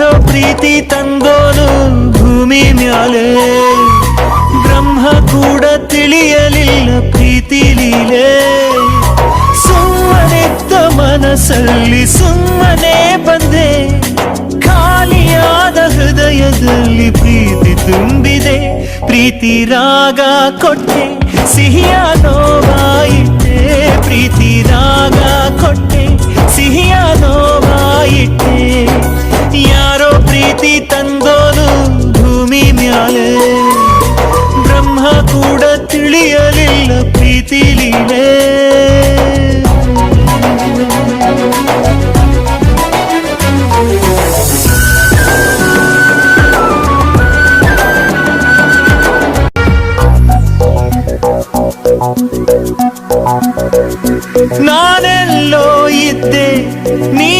ಯಾರೋ ಪ್ರೀತಿ ತಂದೋನು ಭೂಮಿ ಮ್ಯಾಲೆ ಬ್ರಹ್ಮ ಕೂಡ ತಿಳಿಯಲಿಲ್ಲ ಪ್ರೀತಿ ಲೀಲೆ ಸುಮ್ಮನೆತ್ತ ಮನಸ್ಸಲ್ಲಿ ಸುಮ್ಮನೆ ಬಂದೆ ಖಾಲಿಯಾದ ಹೃದಯದಲ್ಲಿ ಪ್ರೀತಿ ತುಂಬಿದೆ ಪ್ರೀತಿ ರಾಗ ಕೊಟ್ಟೆ ಸಿಹಿಯಾದೋ തന്തോന്നു ഭൂമി മ്യാല് ബ്രഹ്മ കൂട തിളിയലില്ല പ്രീതിലീലേ നാനല്ലോ ഇത്തേ നീ